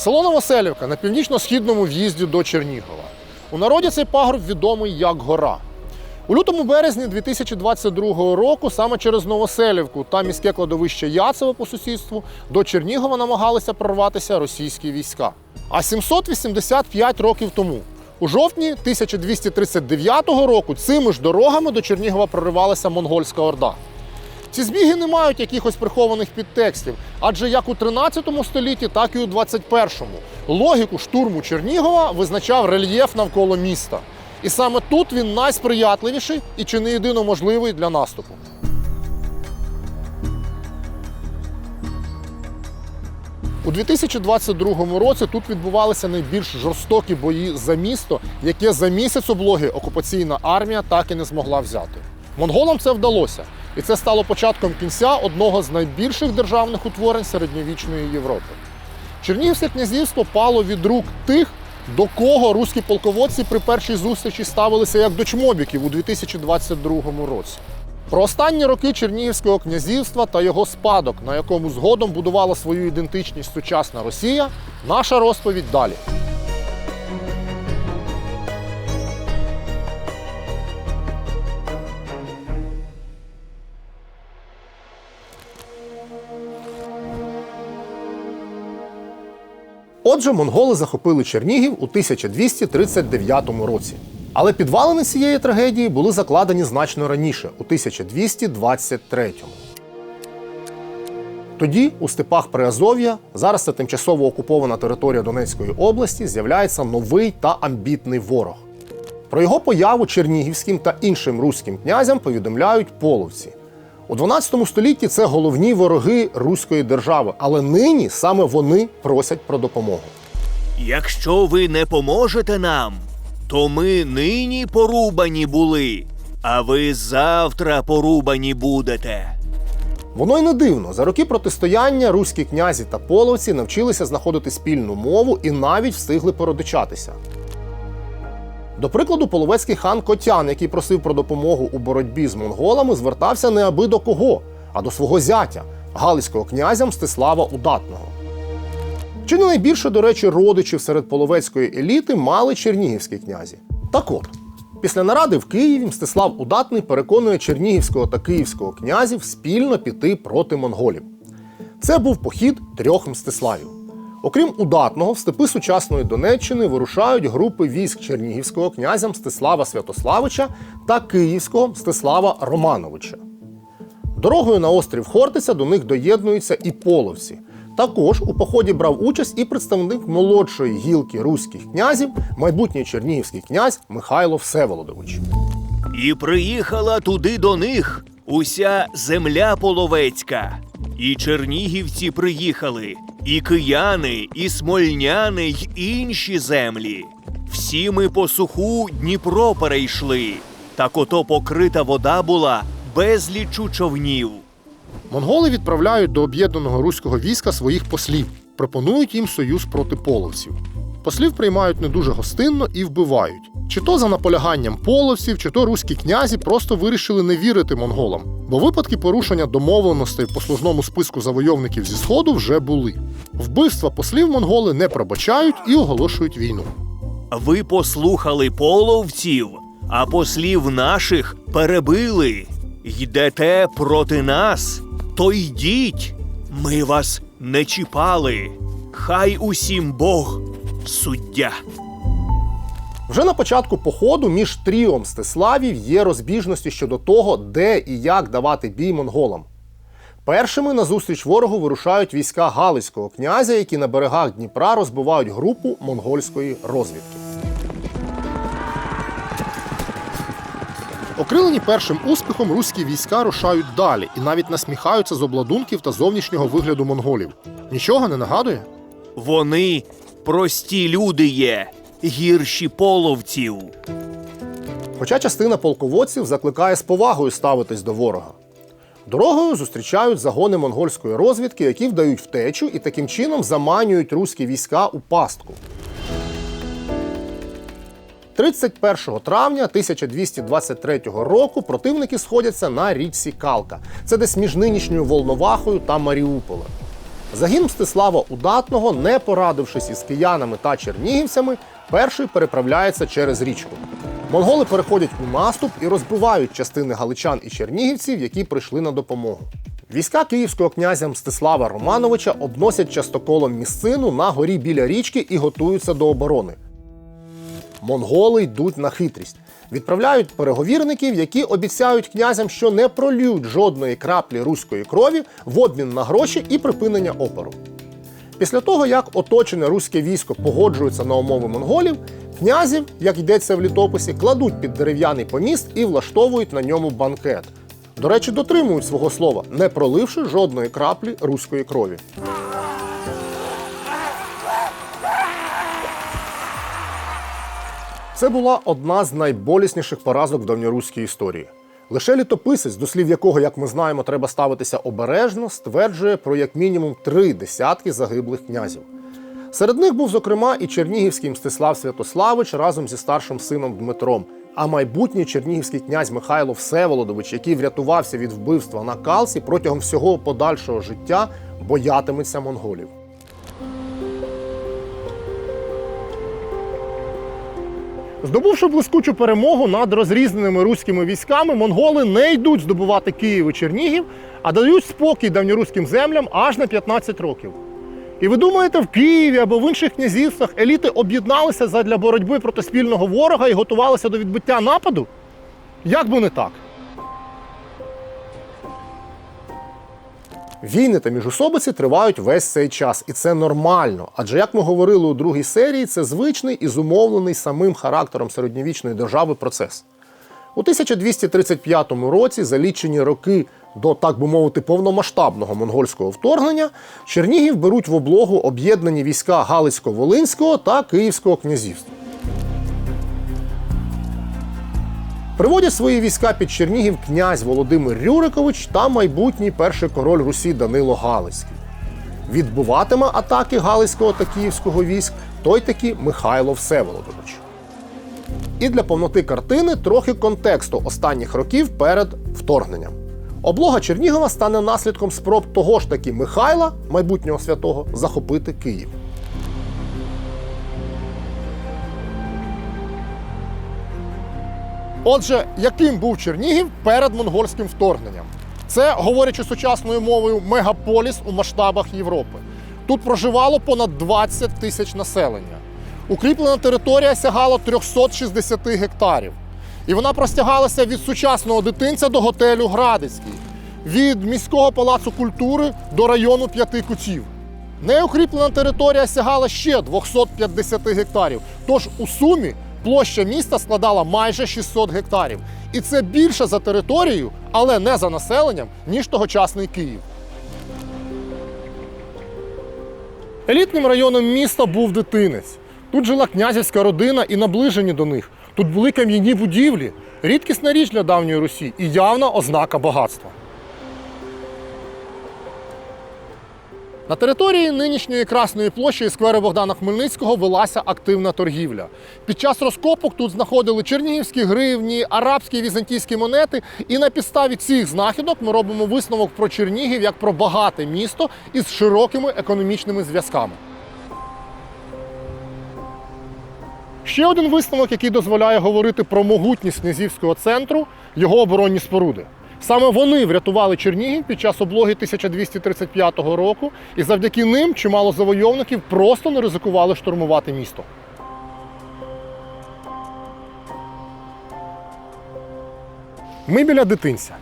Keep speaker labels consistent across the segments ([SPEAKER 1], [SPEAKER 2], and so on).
[SPEAKER 1] Село Новоселівка на північно-східному в'їзді до Чернігова. У народі цей пагорб відомий як гора. У лютому березні 2022 року саме через Новоселівку та міське кладовище Яцево по сусідству до Чернігова намагалися прорватися російські війська. А 785 років тому, у жовтні 1239 року, цими ж дорогами до Чернігова проривалася монгольська орда. Ці збіги не мають якихось прихованих підтекстів, адже як у 13 столітті, так і у 21-му логіку штурму Чернігова визначав рельєф навколо міста. І саме тут він найсприятливіший і чи не єдино можливий для наступу. У 2022 році тут відбувалися найбільш жорстокі бої за місто, яке за місяць облоги окупаційна армія так і не змогла взяти. Монголам це вдалося, і це стало початком кінця одного з найбільших державних утворень середньовічної Європи. Чернігівське князівство пало від рук тих, до кого руські полководці при першій зустрічі ставилися як до чмобіків у 2022 році. Про останні роки Чернігівського князівства та його спадок, на якому згодом будувала свою ідентичність сучасна Росія, наша розповідь далі. Отже, монголи захопили Чернігів у 1239 році. Але підвалини цієї трагедії були закладені значно раніше, у 1223. Тоді у степах Приазов'я, зараз це тимчасово окупована територія Донецької області, з'являється новий та амбітний ворог. Про його появу чернігівським та іншим руським князям повідомляють половці. У 12 столітті це головні вороги руської держави, але нині саме вони просять про допомогу.
[SPEAKER 2] Якщо ви не поможете нам, то ми нині порубані були, а ви завтра порубані будете.
[SPEAKER 1] Воно й не дивно. За роки протистояння руські князі та половці навчилися знаходити спільну мову і навіть встигли породичатися. До прикладу, половецький хан Котян, який просив про допомогу у боротьбі з монголами, звертався не аби до кого, а до свого зятя, галицького князя Мстислава Удатного. Чи не найбільше, до речі, родичів серед половецької еліти мали чернігівські князі? Так от, після наради в Києві Мстислав Удатний переконує чернігівського та київського князів спільно піти проти монголів. Це був похід трьох Мстиславів. Окрім удатного, в степи сучасної Донеччини вирушають групи військ чернігівського князя Мстислава Святославича та київського Мстислава Романовича. Дорогою на острів Хортиця до них доєднуються і половці. Також у поході брав участь і представник молодшої гілки руських князів, майбутній чернігівський князь Михайло Всеволодович.
[SPEAKER 2] І приїхала туди до них уся земля половецька. І чернігівці приїхали, і кияни, і смольняни, й інші землі. Всі ми по суху Дніпро перейшли, так ото покрита вода була безлічу човнів.
[SPEAKER 1] Монголи відправляють до об'єднаного руського війська своїх послів, пропонують їм союз проти половців. Послів приймають не дуже гостинно і вбивають. Чи то за наполяганням половців, чи то руські князі просто вирішили не вірити монголам, бо випадки порушення домовленостей в послужному списку завойовників зі сходу вже були. Вбивства послів монголи не пробачають і оголошують війну.
[SPEAKER 2] Ви послухали половців, а послів наших перебили. Йдете проти нас, то йдіть. Ми вас не чіпали. Хай усім Бог суддя.
[SPEAKER 1] Вже на початку походу між тріо Мстиславів є розбіжності щодо того, де і як давати бій монголам. Першими на зустріч ворогу вирушають війська Галицького князя, які на берегах Дніпра розбивають групу монгольської розвідки. Окрилені першим успіхом руські війська рушають далі і навіть насміхаються з обладунків та зовнішнього вигляду монголів. Нічого не нагадує?
[SPEAKER 2] Вони прості люди є, гірші половців.
[SPEAKER 1] Хоча частина полководців закликає з повагою ставитись до ворога. Дорогою зустрічають загони монгольської розвідки, які вдають втечу і таким чином заманюють руські війська у пастку. 31 травня 1223 року противники сходяться на річці Калка. Це десь між нинішньою Волновахою та Маріуполем. Загін Мстислава Удатного, не порадившись із киянами та чернігівцями, перший переправляється через річку. Монголи переходять у наступ і розбивають частини галичан і чернігівців, які прийшли на допомогу. Війська київського князя Мстислава Романовича обносять частоколом місцину на горі біля річки і готуються до оборони. Монголи йдуть на хитрість. Відправляють переговірників, які обіцяють князям, що не пролють жодної краплі руської крові в обмін на гроші і припинення опору. Після того, як оточене руське військо погоджується на умови монголів, князів, як йдеться в літописі, кладуть під дерев'яний поміст і влаштовують на ньому банкет. До речі, дотримують свого слова, не проливши жодної краплі руської крові. Це була одна з найболісніших поразок в давньоруській історії. Лише літописець, до слів якого, як ми знаємо, треба ставитися обережно, стверджує про як мінімум три десятки загиблих князів. Серед них був, зокрема, і чернігівський Мстислав Святославич разом зі старшим сином Дмитром. А майбутній чернігівський князь Михайло Всеволодович, який врятувався від вбивства на Калсі протягом всього подальшого життя, боятиметься монголів. Здобувши блискучу перемогу над розрізненими руськими військами, монголи не йдуть здобувати Київ і Чернігів, а дають спокій давньоруським землям аж на 15 років. І ви думаєте, в Києві або в інших князівствах еліти об'єдналися задля боротьби проти спільного ворога і готувалися до відбиття нападу? Як би не так? Війни та міжусобиці тривають весь цей час, і це нормально. Адже, як ми говорили у другій серії, це звичний і зумовлений самим характером середньовічної держави процес. У 1235 році, за лічені роки до, так би мовити, повномасштабного монгольського вторгнення, Чернігів беруть в облогу об'єднані війська Галицько-Волинського та Київського князівства. Приводять свої війська під Чернігів князь Володимир Рюрикович та майбутній перший король Русі Данило Галицький. Відбуватиме атаки Галицького та Київського військ той таки Михайло Всеволодович. І для повноти картини трохи контексту останніх років перед вторгненням. Облога Чернігова стане наслідком спроб того ж таки Михайла, майбутнього святого, захопити Київ. Отже, яким був Чернігів перед монгольським вторгненням? Це, говорячи сучасною мовою, мегаполіс у масштабах Європи. Тут проживало понад 20 тисяч населення. Укріплена територія сягала 360 гектарів. І вона простягалася від сучасного дитинця до готелю Градицький, від міського палацу культури до району п'яти кутів. Неукріплена територія сягала ще 250 гектарів. Тож у сумі площа міста складала майже 600 гектарів. І це більше за територією, але не за населенням, ніж тогочасний Київ. Елітним районом міста був дитинець. Тут жила князівська родина і наближені до них. Тут були кам'яні будівлі, рідкісна річ для давньої Русі і явна ознака багатства. На території нинішньої Красної площі і скверу Богдана Хмельницького велася активна торгівля. Під час розкопок тут знаходили чернігівські гривні, арабські і візантійські монети. І на підставі цих знахідок ми робимо висновок про Чернігів як про багате місто із широкими економічними зв'язками. Ще один висновок, який дозволяє говорити про могутність князівського центру його оборонні споруди. Саме вони врятували Чернігів під час облоги 1235 року, і завдяки ним чимало завойовників просто не ризикували штурмувати місто. Ми біля дитинця.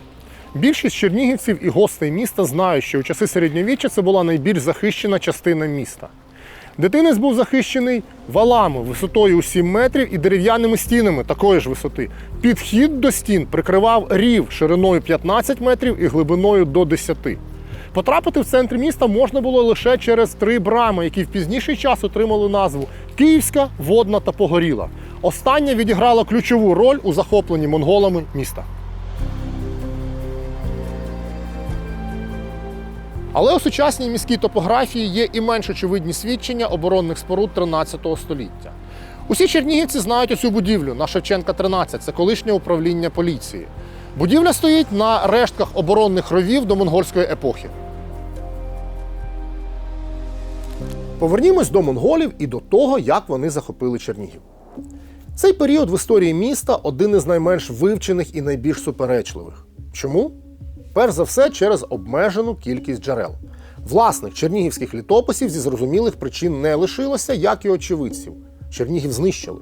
[SPEAKER 1] Більшість чернігівців і гостей міста знають, що у часи середньовіччя це була найбільш захищена частина міста. Дитинець був захищений валами висотою у 7 метрів і дерев'яними стінами такої ж висоти. Підхід до стін прикривав рів шириною 15 метрів і глибиною до 10. Потрапити в центр міста можна було лише через три брами, які в пізніший час отримали назву Київська, Водна та Погоріла. Остання відіграла ключову роль у захопленні монголами міста. Але у сучасній міській топографії є і менш очевидні свідчення оборонних споруд 13 століття. Усі чернігівці знають оцю будівлю на Шевченка 13, це колишнє управління поліції. Будівля стоїть на рештках оборонних ровів до монгольської епохи. Повернімось до монголів і до того, як вони захопили Чернігів. Цей період в історії міста один із найменш вивчених і найбільш суперечливих. Чому? Перш за все, через обмежену кількість джерел. Власних чернігівських літописів зі зрозумілих причин не лишилося, як і очевидців. Чернігів знищили.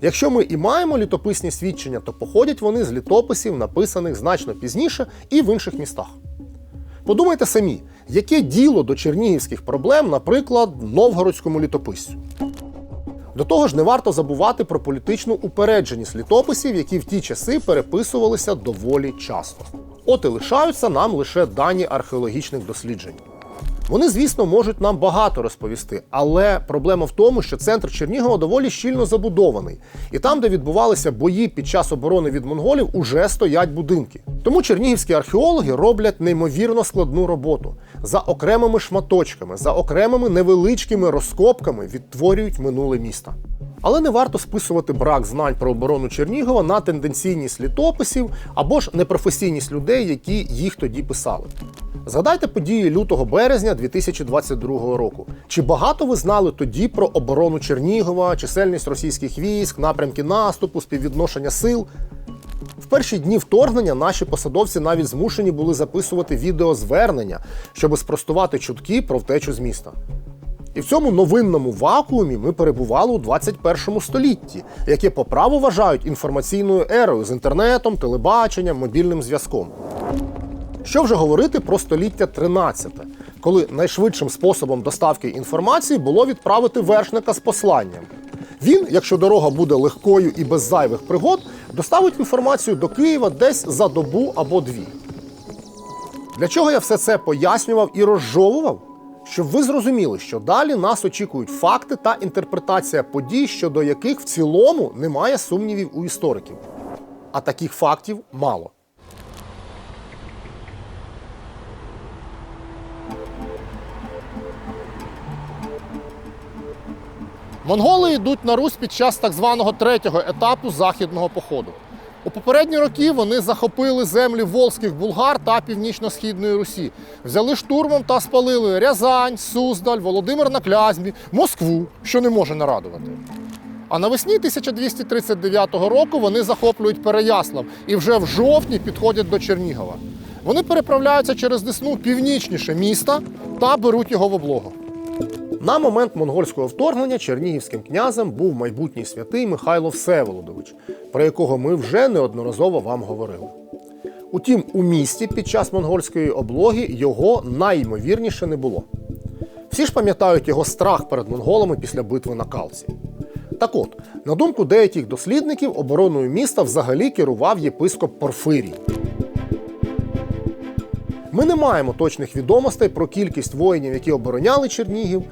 [SPEAKER 1] Якщо ми і маємо літописні свідчення, то походять вони з літописів, написаних значно пізніше і в інших містах. Подумайте самі, яке діло до чернігівських проблем, наприклад, новгородському літописцю. До того ж, не варто забувати про політичну упередженість літописів, які в ті часи переписувалися доволі часто. От і лишаються нам лише дані археологічних досліджень. Вони, звісно, можуть нам багато розповісти, але проблема в тому, що центр Чернігова доволі щільно забудований, і там, де відбувалися бої під час оборони від монголів, уже стоять будинки. Тому чернігівські археологи роблять неймовірно складну роботу. За окремими шматочками, за окремими невеличкими розкопками відтворюють минуле міста. Але не варто списувати брак знань про оборону Чернігова на тенденційність літописів або ж непрофесійність людей, які їх тоді писали. Згадайте події лютого березня 2022 року. Чи багато ви знали тоді про оборону Чернігова, чисельність російських військ, напрямки наступу, співвідношення сил? В перші дні вторгнення наші посадовці навіть змушені були записувати відеозвернення, щоб спростувати чутки про втечу з міста. І в цьому новинному вакуумі ми перебували у 21 столітті, яке по праву вважають інформаційною ерою з інтернетом, телебаченням, мобільним зв'язком. Що вже говорити про століття 13, коли найшвидшим способом доставки інформації було відправити вершника з посланням. Він, якщо дорога буде легкою і без зайвих пригод, доставить інформацію до Києва десь за добу або дві. Для чого я все це пояснював і розжовував? Щоб ви зрозуміли, що далі нас очікують факти та інтерпретація подій, щодо яких в цілому немає сумнівів у істориків. А таких фактів мало. Монголи йдуть на Русь під час так званого третього етапу західного походу. У попередні роки вони захопили землі волзьких булгар та північно-східної Русі, взяли штурмом та спалили Рязань, Суздаль, Володимир на Клязьмі, Москву, що не може нарадувати. А навесні 1239 року вони захоплюють Переяслав і вже в жовтні підходять до Чернігова. Вони переправляються через Десну північніше міста та беруть його в облогу. На момент монгольського вторгнення чернігівським князем був майбутній святий Михайло Всеволодович, про якого ми вже неодноразово вам говорили. Утім, у місті під час монгольської облоги його найімовірніше не було. Всі ж пам'ятають його страх перед монголами після битви на Калці. Так от, на думку деяких дослідників, обороною міста взагалі керував єпископ Порфирій. Ми не маємо точних відомостей про кількість воїнів, які обороняли Чернігів.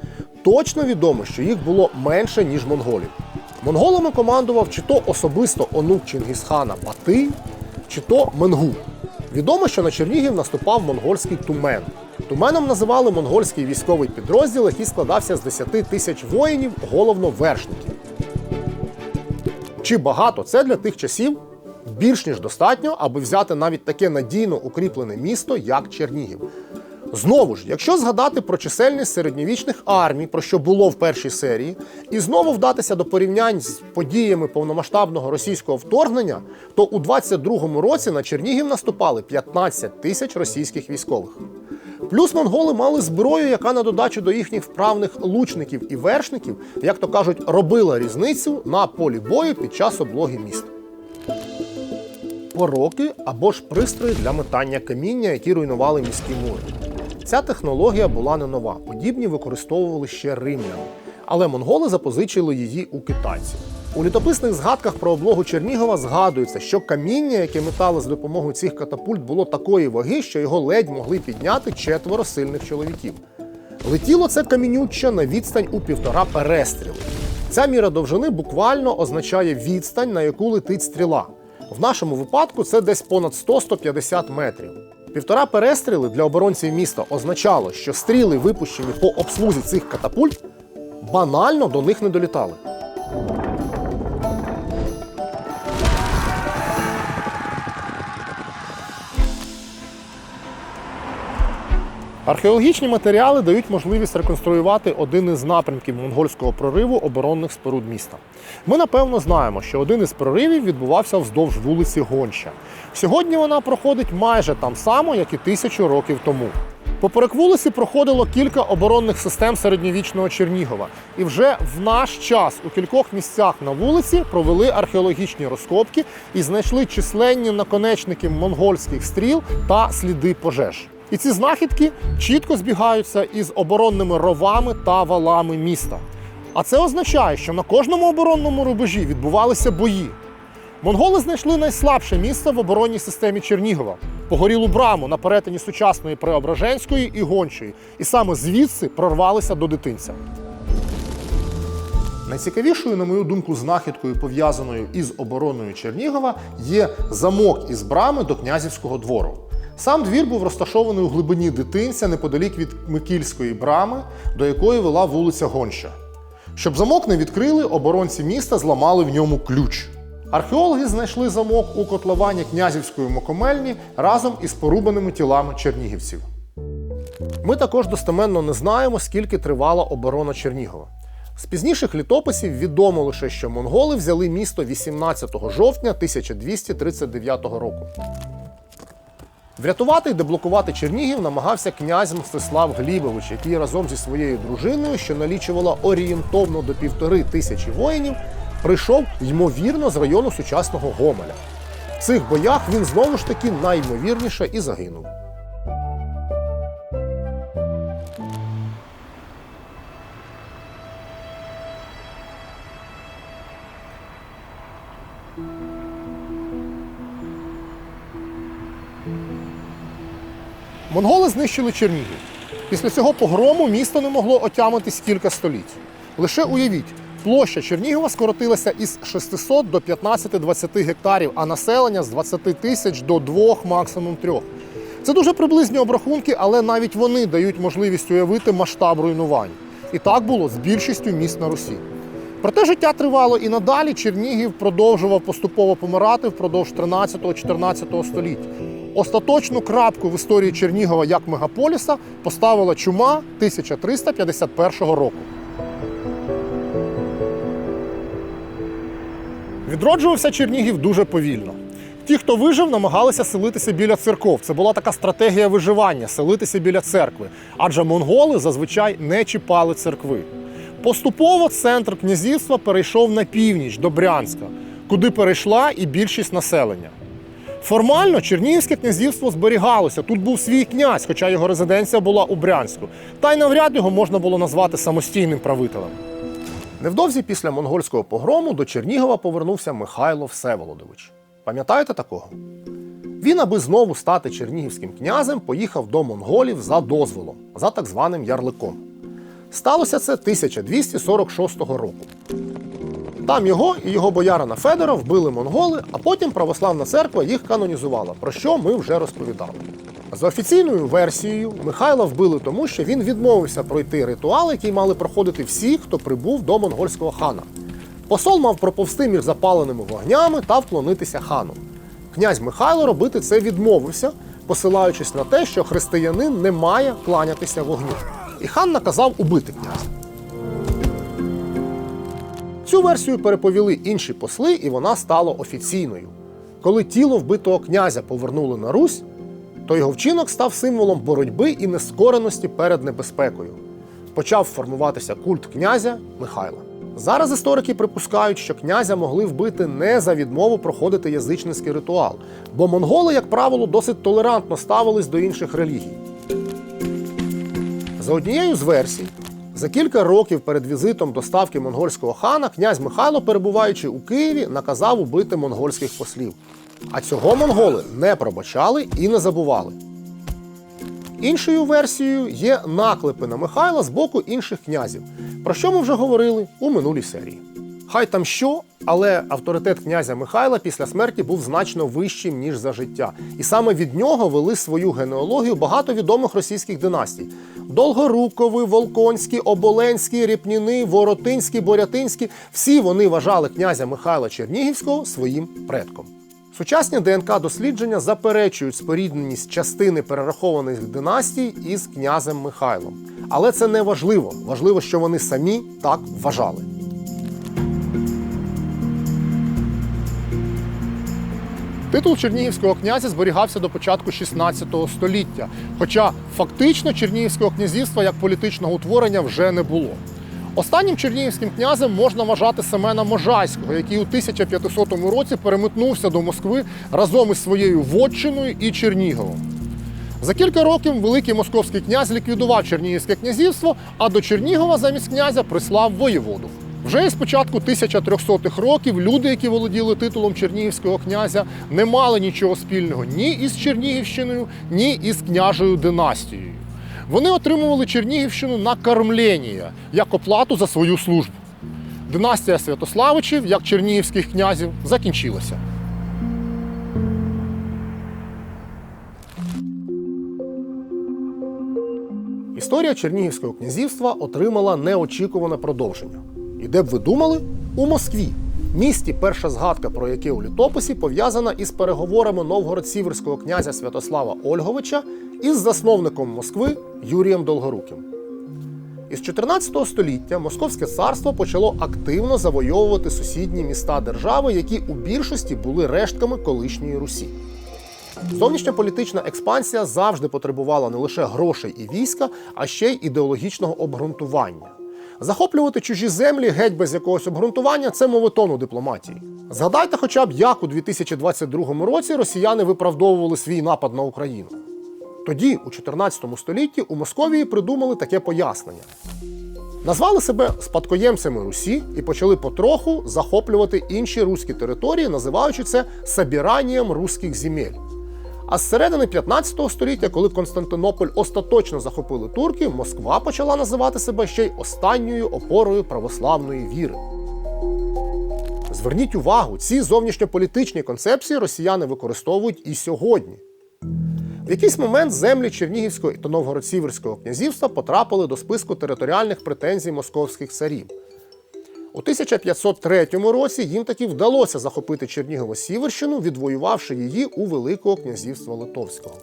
[SPEAKER 1] Точно відомо, що їх було менше, ніж монголів. Монголами командував чи то особисто онук Чингісхана Батий, чи то Менгу. Відомо, що на Чернігів наступав монгольський тумен. Туменом називали монгольський військовий підрозділ, який складався з 10 тисяч воїнів, головно вершників. Чи багато це для тих часів більш ніж достатньо, аби взяти навіть таке надійно укріплене місто, як Чернігів. Знову ж, якщо згадати про чисельність середньовічних армій, про що було в першій серії, і знову вдатися до порівнянь з подіями повномасштабного російського вторгнення, то у 22-му році на Чернігів наступали 15 тисяч російських військових. Плюс монголи мали зброю, яка на додачу до їхніх вправних лучників і вершників, як то кажуть, робила різницю на полі бою під час облоги міста пороки або ж пристрої для метання каміння, які руйнували міські мури. Ця технологія була не нова, подібні використовували ще римляни. Але монголи запозичили її у китайців. У літописних згадках про облогу Чернігова згадується, що каміння, яке метали за допомогою цих катапульт, було такої ваги, що його ледь могли підняти четверо сильних чоловіків. Летіло це камінюче на відстань у півтора перестріли. Ця міра довжини буквально означає відстань, на яку летить стріла. В нашому випадку це десь понад 100-150 метрів. Півтора перестріли для оборонців міста означало, що стріли, випущені по обслузі цих катапульт, банально до них не долітали. Археологічні матеріали дають можливість реконструювати один із напрямків монгольського прориву оборонних споруд міста. Ми напевно знаємо, що один із проривів відбувався вздовж вулиці Гонча. Сьогодні вона проходить майже там само, як і тисячу років тому. Поперек вулиці проходило кілька оборонних систем середньовічного Чернігова, і вже в наш час у кількох місцях на вулиці провели археологічні розкопки і знайшли численні наконечники монгольських стріл та сліди пожеж. І ці знахідки чітко збігаються із оборонними ровами та валами міста. А це означає, що на кожному оборонному рубежі відбувалися бої. Монголи знайшли найслабше місце в оборонній системі Чернігова погорілу браму на перетині сучасної Преображенської і Гончої, і саме звідси прорвалися до дитинця. Найцікавішою, на мою думку, знахідкою, пов'язаною із обороною Чернігова, є замок із брами до князівського двору. Сам двір був розташований у глибині дитинця неподалік від Микільської брами, до якої вела вулиця Гонча. Щоб замок не відкрили, оборонці міста зламали в ньому ключ. Археологи знайшли замок у котловані князівської мокомельні разом із порубаними тілами чернігівців. Ми також достеменно не знаємо, скільки тривала оборона Чернігова. З пізніших літописів відомо лише, що монголи взяли місто 18 жовтня 1239 року. Врятувати і деблокувати Чернігів намагався князь Мстислав Глібович, який разом зі своєю дружиною, що налічувала орієнтовно до півтори тисячі воїнів, прийшов ймовірно з району сучасного Гомеля. В цих боях він знову ж таки найімовірніше і загинув. Монголи знищили Чернігів. Після цього погрому місто не могло отямитись кілька століть. Лише уявіть, площа Чернігова скоротилася із 600 до 15-20 гектарів, а населення з 20 тисяч до 2, максимум 3. Це дуже приблизні обрахунки, але навіть вони дають можливість уявити масштаб руйнувань. І так було з більшістю міст на Русі. Проте життя тривало і надалі Чернігів продовжував поступово помирати впродовж 13-14 століть. Остаточну крапку в історії Чернігова як мегаполіса поставила чума 1351 року. Відроджувався Чернігів дуже повільно. Ті, хто вижив, намагалися селитися біля церков. Це була така стратегія виживання селитися біля церкви, адже монголи зазвичай не чіпали церкви. Поступово центр князівства перейшов на північ до Брянська, куди перейшла і більшість населення. Формально Чернігівське князівство зберігалося. Тут був свій князь, хоча його резиденція була у Брянську. Та й навряд його можна було назвати самостійним правителем. Невдовзі після монгольського погрому до Чернігова повернувся Михайло Всеволодович. Пам'ятаєте такого? Він, аби знову стати чернігівським князем, поїхав до монголів за дозволом, за так званим ярликом. Сталося це 1246 року. Там його і його боярина Федора вбили монголи, а потім православна церква їх канонізувала, про що ми вже розповідали. За офіційною версією, Михайла вбили тому, що він відмовився пройти ритуал, який мали проходити всі, хто прибув до монгольського хана. Посол мав проповсти між запаленими вогнями та вклонитися хану. Князь Михайло робити це відмовився, посилаючись на те, що християнин не має кланятися вогню. І хан наказав убити князя. Цю версію переповіли інші посли, і вона стала офіційною. Коли тіло вбитого князя повернули на Русь, то його вчинок став символом боротьби і нескореності перед небезпекою. Почав формуватися культ князя Михайла. Зараз історики припускають, що князя могли вбити не за відмову проходити язичницький ритуал, бо монголи, як правило, досить толерантно ставились до інших релігій. За однією з версій, за кілька років перед візитом до ставки монгольського хана князь Михайло, перебуваючи у Києві, наказав убити монгольських послів. А цього монголи не пробачали і не забували. Іншою версією є наклепи на Михайла з боку інших князів, про що ми вже говорили у минулій серії. Хай там що, але авторитет князя Михайла після смерті був значно вищим, ніж за життя. І саме від нього вели свою генеалогію багато відомих російських династій: Долгорукови, Волконські, Оболенські, Ріпніни, Воротинські, Борятинські. Всі вони вважали князя Михайла Чернігівського своїм предком. Сучасні ДНК-дослідження заперечують спорідненість частини перерахованих династій із князем Михайлом. Але це не важливо. Важливо, що вони самі так вважали. Титул чернігівського князя зберігався до початку 16 століття, хоча фактично Чернігівського князівства як політичного утворення вже не було. Останнім чернігівським князем можна вважати Семена Можайського, який у 1500 році переметнувся до Москви разом із своєю вотчиною і Черніговом. За кілька років великий московський князь ліквідував Чернігівське князівство, а до Чернігова замість князя прислав воєводу. Вже із початку 1300-х років люди, які володіли титулом чернігівського князя, не мали нічого спільного ні із Чернігівщиною, ні із княжою династією. Вони отримували Чернігівщину на кормлення як оплату за свою службу. Династія Святославичів, як чернігівських князів, закінчилася. Історія Чернігівського князівства отримала неочікуване продовження. І де б ви думали? У Москві. Місті, перша згадка про яке у літописі пов'язана із переговорами новгород-сіверського князя Святослава Ольговича із засновником Москви Юрієм Долгоруким. Із 14 століття Московське царство почало активно завойовувати сусідні міста держави, які у більшості були рештками колишньої Русі. Зовнішня політична експансія завжди потребувала не лише грошей і війська, а ще й ідеологічного обґрунтування. Захоплювати чужі землі геть без якогось обґрунтування це мовитон у дипломатії. Згадайте хоча б, як у 2022 році росіяни виправдовували свій напад на Україну. Тоді, у 14 столітті, у Московії придумали таке пояснення. Назвали себе спадкоємцями Русі і почали потроху захоплювати інші руські території, називаючи це собіранням руських земель. А з середини 15 століття, коли Константинополь остаточно захопили турки, Москва почала називати себе ще й останньою опорою православної віри. Зверніть увагу, ці зовнішньополітичні концепції росіяни використовують і сьогодні. В якийсь момент землі Чернігівського та Новгород-Сіверського князівства потрапили до списку територіальних претензій московських царів. У 1503 році їм таки вдалося захопити Чернігово-Сіверщину, відвоювавши її у Великого князівства Литовського.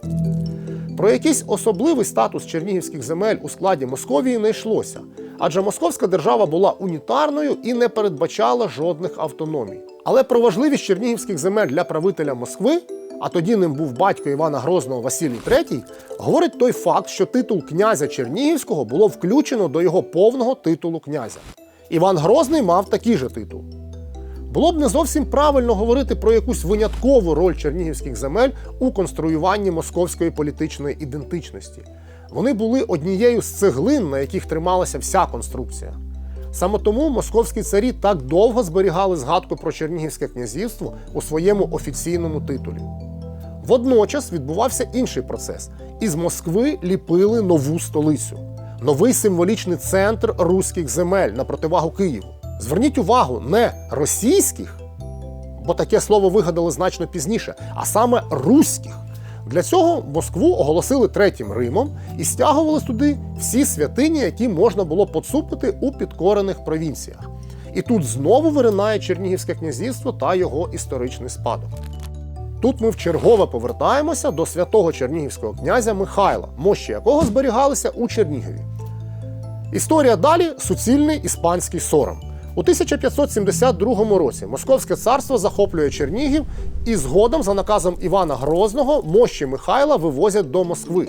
[SPEAKER 1] Про якийсь особливий статус чернігівських земель у складі Московії не йшлося, адже московська держава була унітарною і не передбачала жодних автономій. Але про важливість чернігівських земель для правителя Москви, а тоді ним був батько Івана Грозного Василій III, говорить той факт, що титул князя Чернігівського було включено до його повного титулу князя. Іван Грозний мав такий же титул. Було б не зовсім правильно говорити про якусь виняткову роль чернігівських земель у конструюванні московської політичної ідентичності. Вони були однією з цеглин, на яких трималася вся конструкція. Саме тому московські царі так довго зберігали згадку про Чернігівське князівство у своєму офіційному титулі. Водночас відбувався інший процес: із Москви ліпили нову столицю, новий символічний центр руських земель на противагу Києву. Зверніть увагу, не російських, бо таке слово вигадали значно пізніше, а саме руських. Для цього Москву оголосили третім Римом і стягували туди всі святині, які можна було поцупити у підкорених провінціях. І тут знову виринає Чернігівське князівство та його історичний спадок. Тут ми вчергове повертаємося до святого чернігівського князя Михайла, мощі якого зберігалися у Чернігові. Історія далі суцільний іспанський сором. У 1572 році Московське царство захоплює Чернігів і згодом, за наказом Івана Грозного, мощі Михайла вивозять до Москви.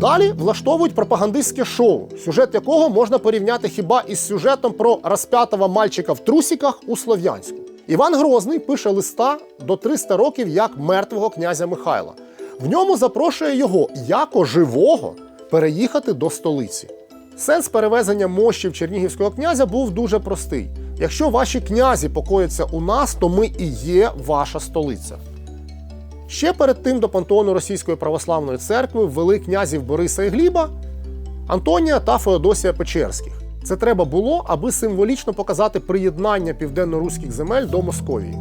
[SPEAKER 1] Далі влаштовують пропагандистське шоу, сюжет якого можна порівняти хіба із сюжетом про розп'ятого мальчика в трусіках у Слов'янську. Іван Грозний пише листа до 300 років як мертвого князя Михайла. В ньому запрошує його яко живого переїхати до столиці. Сенс перевезення мощів чернігівського князя був дуже простий: якщо ваші князі покояться у нас, то ми і є ваша столиця. Ще перед тим до пантеону Російської православної церкви ввели князів Бориса і Гліба, Антонія та Феодосія Печерських. Це треба було, аби символічно показати приєднання південно-руських земель до Московії.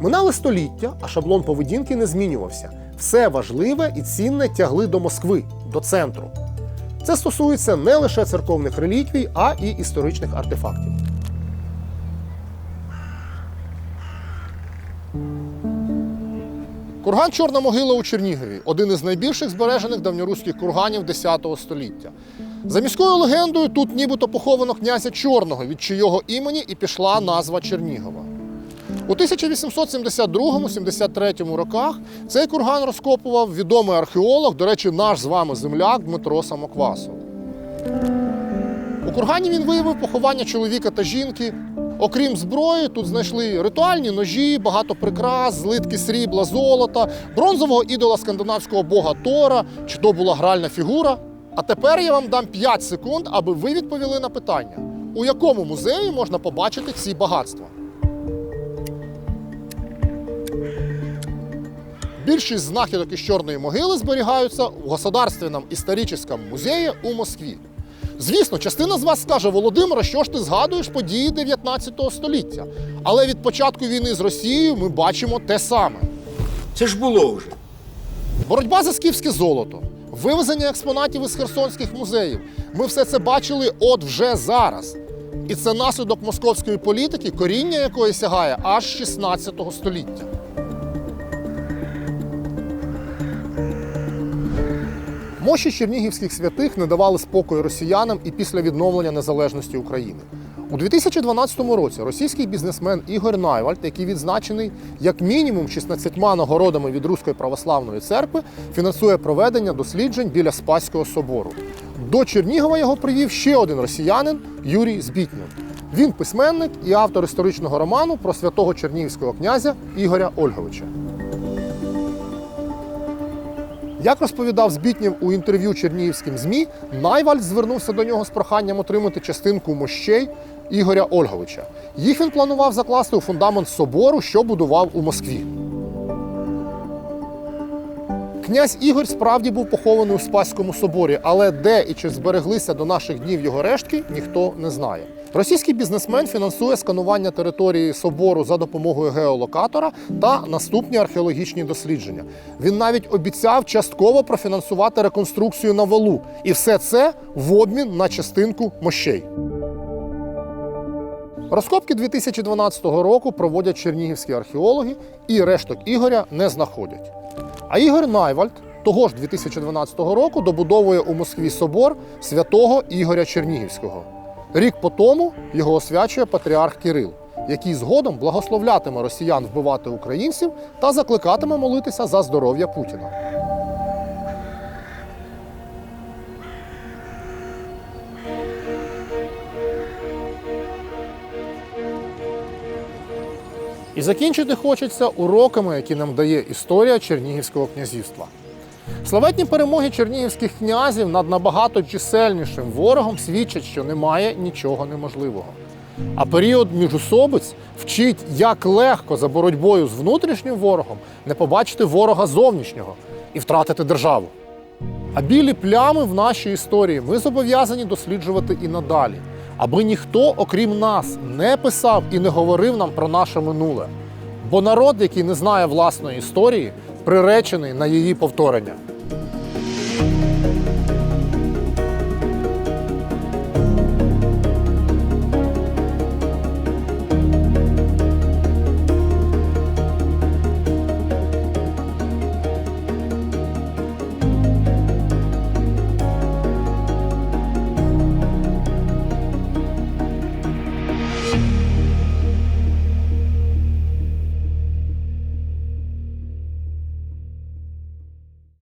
[SPEAKER 1] Минали століття, а шаблон поведінки не змінювався. Все важливе і цінне тягли до Москви, до центру. Це стосується не лише церковних реліквій, а і історичних артефактів. Курган Чорна могила у Чернігові один із найбільших збережених давньоруських курганів X століття. За міською легендою, тут нібито поховано князя Чорного, від чийого імені і пішла назва Чернігова. У 1872-73 роках цей курган розкопував відомий археолог, до речі, наш з вами земляк Дмитро Самоквасов. У кургані він виявив поховання чоловіка та жінки. Окрім зброї, тут знайшли ритуальні ножі, багато прикрас, злитки срібла, золота, бронзового ідола скандинавського бога Тора, чи то була гральна фігура. А тепер я вам дам 5 секунд, аби ви відповіли на питання, у якому музеї можна побачити ці багатства. Більшість знахідок із чорної могили зберігаються в Государственном історичному музеї у Москві. Звісно, частина з вас скаже, Володимире, що ж ти згадуєш події 19 століття. Але від початку війни з Росією ми бачимо те саме:
[SPEAKER 3] Це ж було вже.
[SPEAKER 1] боротьба за скіфське золото, вивезення експонатів із херсонських музеїв. Ми все це бачили от вже зараз. І це наслідок московської політики, коріння якої сягає аж 16 століття. Мощі чернігівських святих не давали спокою росіянам і після відновлення незалежності України. У 2012 році російський бізнесмен Ігор Найвальд, який відзначений як мінімум 16 нагородами від Руської православної церкви, фінансує проведення досліджень біля Спаського собору. До Чернігова його привів ще один росіянин Юрій Збітнєв. Він письменник і автор історичного роману про святого чернігівського князя Ігоря Ольговича. Як розповідав Збітнєв у інтерв'ю чернігівським ЗМІ, Найвальд звернувся до нього з проханням отримати частинку мощей Ігоря Ольговича. Їх він планував закласти у фундамент собору, що будував у Москві. Князь Ігор справді був похований у Спаському соборі, але де і чи збереглися до наших днів його рештки, ніхто не знає. Російський бізнесмен фінансує сканування території собору за допомогою геолокатора та наступні археологічні дослідження. Він навіть обіцяв частково профінансувати реконструкцію на валу, і все це в обмін на частинку мощей. Розкопки 2012 року проводять чернігівські археологи і решток Ігоря не знаходять. А Ігор Найвальд того ж 2012 року добудовує у Москві собор святого Ігоря Чернігівського. Рік по тому його освячує патріарх Кирил, який згодом благословлятиме росіян вбивати українців та закликатиме молитися за здоров'я Путіна. І закінчити хочеться уроками, які нам дає історія Чернігівського князівства. Славетні перемоги чернігівських князів над набагато чисельнішим ворогом свідчать, що немає нічого неможливого. А період міжусобиць вчить, як легко за боротьбою з внутрішнім ворогом не побачити ворога зовнішнього і втратити державу. А білі плями в нашій історії ми зобов'язані досліджувати і надалі, аби ніхто, окрім нас, не писав і не говорив нам про наше минуле. Бо народ, який не знає власної історії, приречений на її повторення.